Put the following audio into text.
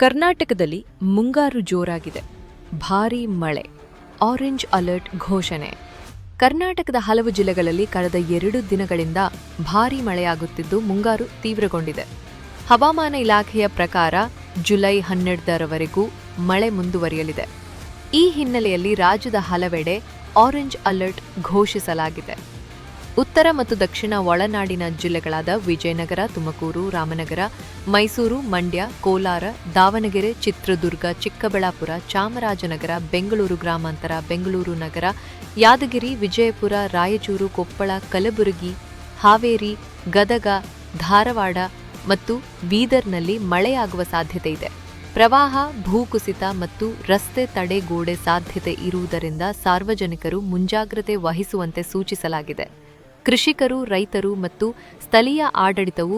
ಕರ್ನಾಟಕದಲ್ಲಿ ಮುಂಗಾರು ಜೋರಾಗಿದೆ. ಭಾರೀ ಮಳೆ. ಆರೆಂಜ್ ಅಲರ್ಟ್ ಘೋಷಣೆ. ಕರ್ನಾಟಕದ ಹಲವು ಜಿಲ್ಲೆಗಳಲ್ಲಿ ಕಳೆದ ಎರಡು ದಿನಗಳಿಂದ ಭಾರೀ ಮಳೆಯಾಗುತ್ತಿದ್ದು ಮುಂಗಾರು ತೀವ್ರಗೊಂಡಿದೆ. ಹವಾಮಾನ ಇಲಾಖೆಯ ಪ್ರಕಾರ ಜುಲೈ ಹನ್ನೆರಡರವರೆಗೂ ಮಳೆ ಮುಂದುವರಿಯಲಿದೆ. ಈ ಹಿನ್ನೆಲೆಯಲ್ಲಿ ರಾಜ್ಯದ ಹಲವೆಡೆ ಆರೆಂಜ್ ಅಲರ್ಟ್ ಘೋಷಿಸಲಾಗಿದೆ. ಉತ್ತರ ಮತ್ತು ದಕ್ಷಿಣ ಒಳನಾಡಿನ ಜಿಲ್ಲೆಗಳಾದ ವಿಜಯನಗರ, ತುಮಕೂರು, ರಾಮನಗರ, ಮೈಸೂರು, ಮಂಡ್ಯ, ಕೋಲಾರ, ದಾವಣಗೆರೆ, ಚಿತ್ರದುರ್ಗ, ಚಿಕ್ಕಬಳ್ಳಾಪುರ, ಚಾಮರಾಜನಗರ, ಬೆಂಗಳೂರು ಗ್ರಾಮಾಂತರ, ಬೆಂಗಳೂರು ನಗರ, ಯಾದಗಿರಿ, ವಿಜಯಪುರ, ರಾಯಚೂರು, ಕೊಪ್ಪಳ, ಕಲಬುರಗಿ, ಹಾವೇರಿ, ಗದಗ, ಧಾರವಾಡ ಮತ್ತು ಬೀದರ್ನಲ್ಲಿ ಮಳೆಯಾಗುವ ಸಾಧ್ಯತೆ ಇದೆ. ಪ್ರವಾಹ, ಭೂಕುಸಿತ ಮತ್ತು ರಸ್ತೆ ತಡೆಗೋಡೆ ಸಾಧ್ಯತೆ ಇರುವುದರಿಂದ ಸಾರ್ವಜನಿಕರು ಮುಂಜಾಗ್ರತೆ ವಹಿಸುವಂತೆ ಸೂಚಿಸಲಾಗಿದೆ. ಕೃಷಿಕರು ರೈತರು ಮತ್ತು ಸ್ಥಳೀಯ ಆಡಳಿತವು